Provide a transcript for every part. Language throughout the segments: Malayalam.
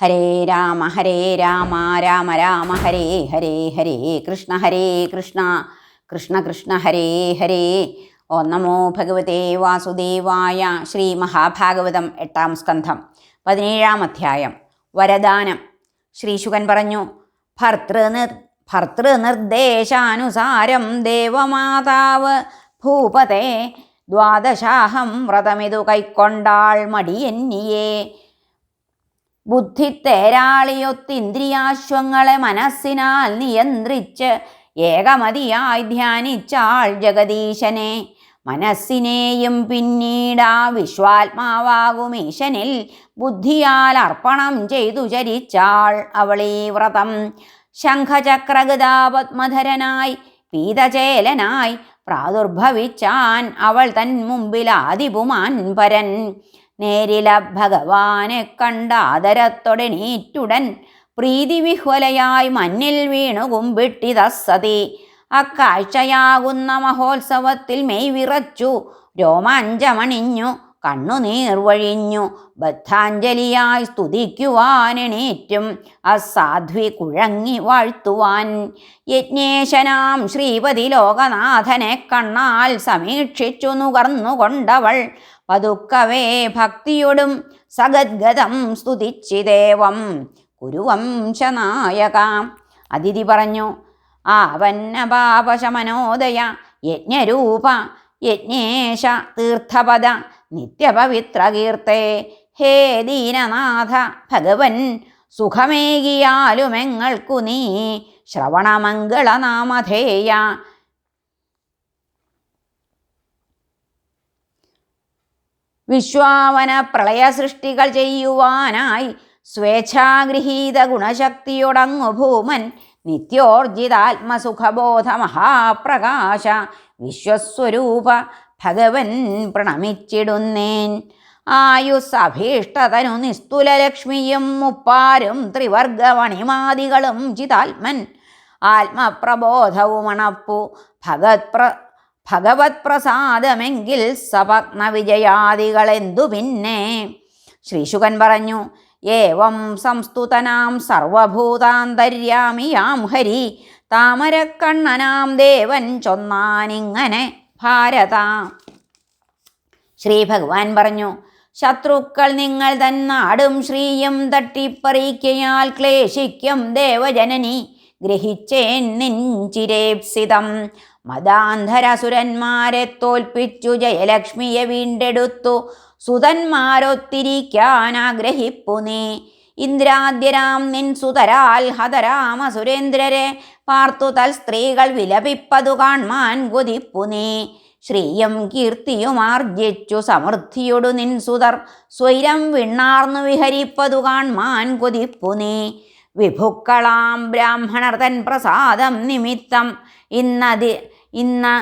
ഹരേ രാമ ഹരേ രാമ രാമ രാമ ഹരേ ഹരേ ഹരേ കൃഷ്ണ ഹരേ കൃഷ്ണ കൃഷ്ണ കൃഷ്ണ ഹരേ ഹരേ. ഓ നമോ ഭഗവതേ വാസുദേവായ ശ്രീ മഹാഭാഗവതം എട്ടാം സ്കന്ധം പതിനേഴാം അധ്യായം വരദാനം. ശ്രീശുകൻ പറഞ്ഞു ഭർത്തൃനിർ ഭർത്തൃനിർദ്ദേശാനുസാരം ദേവമാതാവ് ഭൂപതേ ദ്വാദശാഹം വ്രതമിതു കൈക്കൊണ്ടാൾ മടിയെന്നിയേ. ബുദ്ധിത്തേരാളിയൊത്തിന്ദ്രിയാശ്വങ്ങളെ മനസ്സിനാൽ നിയന്ത്രിച്ച് ഏകമതിയായി ധ്യാനിച്ചാൾ ജഗദീശനെ. മനസ്സിനെയും പിന്നീടാ വിശ്വാത്മാവാകും ഈശനിൽ ബുദ്ധിയാൽ അർപ്പണം ചെയ്തു ചരിച്ചാൾ അവളീ വ്രതം. ശംഖചക്രഗതാപത്മധരനായി പീതചേലനായി പ്രാദുർഭവിച്ചാൻ അവൾ തൻ മുമ്പിൽ ആദിപുമാൻ പരൻ. നേരില ഭഗവാനെ കണ്ട ആദരത്തൊടെണീറ്റുടൻ പ്രീതിവിഹ്വലയായി മഞ്ഞിൽ വീണു കുമ്പിട്ടിത സതി അക്കാഴ്ചയാകുന്ന മഹോത്സവത്തിൽ മെയ് വിറച്ചു രോമാഞ്ചമണിഞ്ഞു കണ്ണുനീർ വഴിഞ്ഞു. ബദ്ധാഞ്ജലിയായി സ്തുതിക്കുവാനെണീറ്റും അസാധ്വി കുഴങ്ങി വാഴ്ത്തുവാൻ. യജ്ഞേശനാം ശ്രീപതി ലോകനാഥനെ കണ്ണാൽ സമീക്ഷിച്ചു നുകർന്നുകൊണ്ടവൾ പതുക്കവേ ഭക്തിയോടും സഗദ്ഗതം സ്തുതിച്ചിദേവം കുരുവംശനായക. അതിഥി പറഞ്ഞു ആവന്നപാപശമനോദയ യജ്ഞരൂപ യജ്ഞേശ തീർത്ഥപദ നിത്യപവിത്രകീർത്തേ. ഹേ ദീനനാഥ ഭഗവൻ സുഖമേകിയാലുമെങ്ങൾക്കു നീ? ശ്രവണമംഗളനാമധേയ. വിശ്വാവന പ്രളയ സൃഷ്ടികൾ ചെയ്യുവാനായി സ്വേച്ഛാഗൃഹീത ഗുണശക്തിയൊടങ്ങു ഭൂമൻ നിത്യോർജിതാത്മസുഖബോധ മഹാപ്രകാശ വിശ്വസ്വരൂപ ഭഗവൻ പ്രണമിച്ചിടുന്നേൻ. ആയുസ്സഭീഷ്ടതനു നിസ്തുലലക്ഷ്മിയും മുപ്പാരും ത്രിവർഗവണിമാദികളും ചിതാത്മൻ. ആത്മപ്രബോധവുമണപ്പു. ഭഗത് പ്ര ഭഗവത് പ്രസാദമെങ്കിൽ സപത്നവിജയാദികളെന്തു പിന്നെ? ശ്രീശുകൻ പറഞ്ഞു ഏവം സംസ്തുതനാം സർവഭൂതാന്തര്യാമിയാം ഹരി. താമരക്കണ്ണനാം ദേവൻ ചൊന്നാനിങ്ങനെ ഭാരത. ശ്രീ ഭഗവാൻ പറഞ്ഞു ശത്രുക്കൾ നിങ്ങൾ തന്നാടും ശ്രീയും തട്ടിപ്പറിക്കയാൽ ക്ലേശിക്കും ദേവജനനി. ഗ്രഹിച്ചേൻ നിഞ്ചിരേപ്സിതം. മതാന്ധരസുരന്മാരെ തോൽപ്പിച്ചു ജയലക്ഷ്മിയെ വീണ്ടെടുത്തു. സുതന്മാരൊത്തിരിക്കാൻ ആഗ്രഹിപ്പു നീ ഇന്ദ്രാദ്യരാം നിൻ സുതരാൽ ഹതരാമ സുരേന്ദ്രരെ പാർത്തു തൽ സ്ത്രീകൾ വിലപിപ്പതു കാൺമാൻ കൊതിപ്പു നീ ശ്രീയും കീർത്തിയും ആർജിച്ചു സമൃദ്ധിയൊടു നിൻ സുതർ. സ്വൈരം വിണ്ണാർന്നു വിഹരിപ്പതു കാൺമാൻ കൊതിപ്പു നീ വിഭുക്കളാം ബ്രാഹ്മണർ തൻ പ്രസാദം നിമിത്തം. ഇന്നതി ഇന്ന്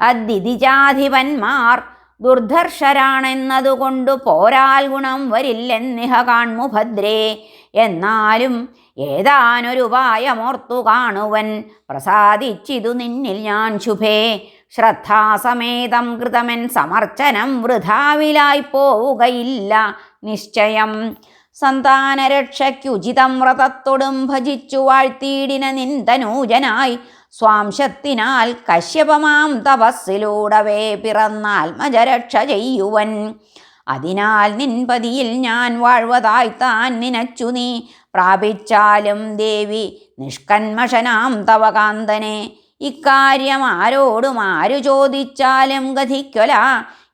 അദ്ദിതിജാധിപന്മാർ ദുർധർഷരാണെന്നതുകൊണ്ടു പോരാൽ ഗുണം വരില്ലെന്നിഹ കാൺമു ഭദ്രേ എന്നാലും ഏതാനൊരുപായമോർത്തു കാണുവൻ. പ്രസാദിച്ചിതു നിന്നിൽ ഞാൻ ശുഭേ. ശ്രദ്ധാസമേതം കൃതമൻ സമർച്ചനം വൃഥാവിലായി പോവുകയില്ല നിശ്ചയം. സന്താനരക്ഷയ്ക്കുചിതം വ്രതത്തൊടും ഭജിച്ചു വാഴ്ത്തിയിടിന നിന്തനൂജനായി സ്വാംശത്തിനാൽ കശ്യപമാം തപസ്സിലൂടവേ പിറന്നാത്മജരക്ഷ ചെയ്യുവൻ. അതിനാൽ നിൻപതിയിൽ ഞാൻ വാഴ്വതായി താൻ നിനച്ചു നീ. പ്രാപിച്ചാലും ദേവി നിഷ്കന്മഷനാം തവകാന്തനെ. ഇക്കാര്യം ആരോടും ആരു ചോദിച്ചാലും ഗതിക്കൊല.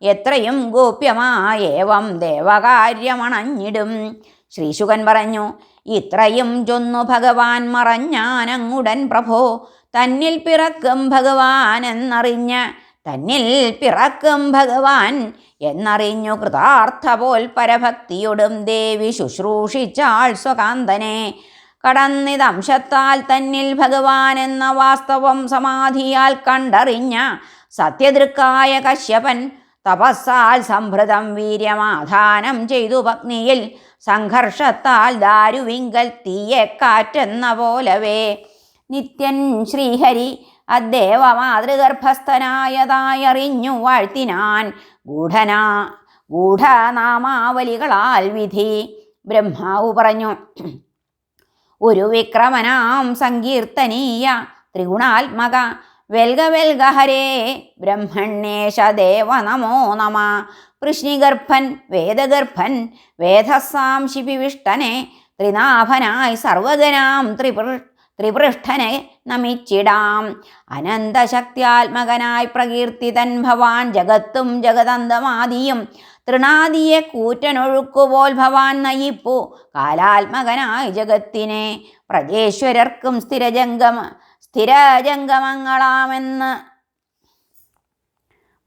എത്രയും ഗോപ്യമായേവം ദേവകാര്യമണഞ്ഞിടും. ശ്രീശുകൻ പറഞ്ഞു ഇത്രയും ചൊന്നു ഭഗവാൻ മറഞ്ഞാനങ്ങുടൻ പ്രഭോ. തന്നിൽ പിറക്കും ഭഗവാൻ എന്നറിഞ്ഞ് തന്നിൽ പിറക്കും ഭഗവാൻ എന്നറിഞ്ഞു കൃതാർത്ഥ പോൽ പരഭക്തിയോടും ദേവി ശുശ്രൂഷിച്ചാൾ സ്വകാന്തനെ. കടന്നിതംശത്താൽ തന്നിൽ ഭഗവാൻ എന്ന വാസ്തവം സമാധിയാൽ കണ്ടറിഞ്ഞ സത്യദൃക്കായ കശ്യപൻ തപസ്സാൽ സംഭൃതം വീര്യമാധാനം ചെയ്തു പത്നിയിൽ സംഘർഷത്താൽ ദാരുവിങ്കൽ തീയെ കാറ്റെന്ന പോലവേ. നിത്യൻ ശ്രീഹരി അദ്ദേവ മാതൃഗർഭസ്ഥനായതായറിഞ്ഞു വാഴ്ത്തിനാൻ ഗൂഢനാ ഗൂഢനാമാവലികളാൽ വിധി. ബ്രഹ്മാവ് പറഞ്ഞു ഒരു വിക്രമനാം സങ്കീർത്തനീയ ത്രിഗുണാത്മക വെൽഗ വെൽഗ ഹരേ ദേവ നമോ നമ. വൃഷ്ണിഗർഭൻ വേദഗർഭൻ വേദസാംശിപിവിഷ്ടനെ ത്രിനാഭനായി സർവഗനാം ത്രിപൃ ത്രിപൃഷ്ഠനെ നമിച്ചിടാം. അനന്തശക്തിയാത്മകനായി പ്രകീർത്തിതൻ ഭവാൻ ജഗത്തും ജഗതന്തമാദിയും തൃണാദിയെ കൂറ്റനൊഴുക്കുപോൽ ഭവാൻ നയിപ്പു. കാലാത്മകനായി ജഗത്തിനെ പ്രജേശ്വരർക്കും സ്ഥിരജംഗമ സ്ഥിരജംഗമങ്ങളാമെന്ന്.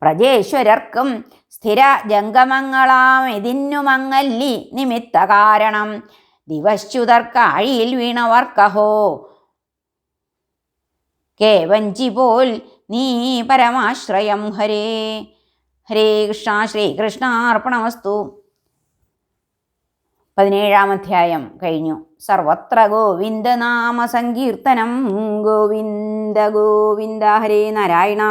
പ്രജേശ്വരർക്കും സ്ഥിര ജംഗമങ്ങളാം ഇതിന്നുമങ്ങല്ലി നിമിത്ത കാരണം ദിവശ്യുതർക്കാഴിയിൽ വീണവർക്കഹോ കേവഞ്ചി പോൽ നീ പരമാശ്രയം. ഹരേ ഹരേ കൃഷ്ണ ശ്രീകൃഷ്ണ അർപ്പണമസ്തു. പതിനേഴാം അധ്യായം കഴിഞ്ഞു. സർവത്ര ഗോവിന്ദനാമ സങ്കീർത്തനം. ഗോവിന്ദ ഗോവിന്ദ ഹരേ നാരായണ.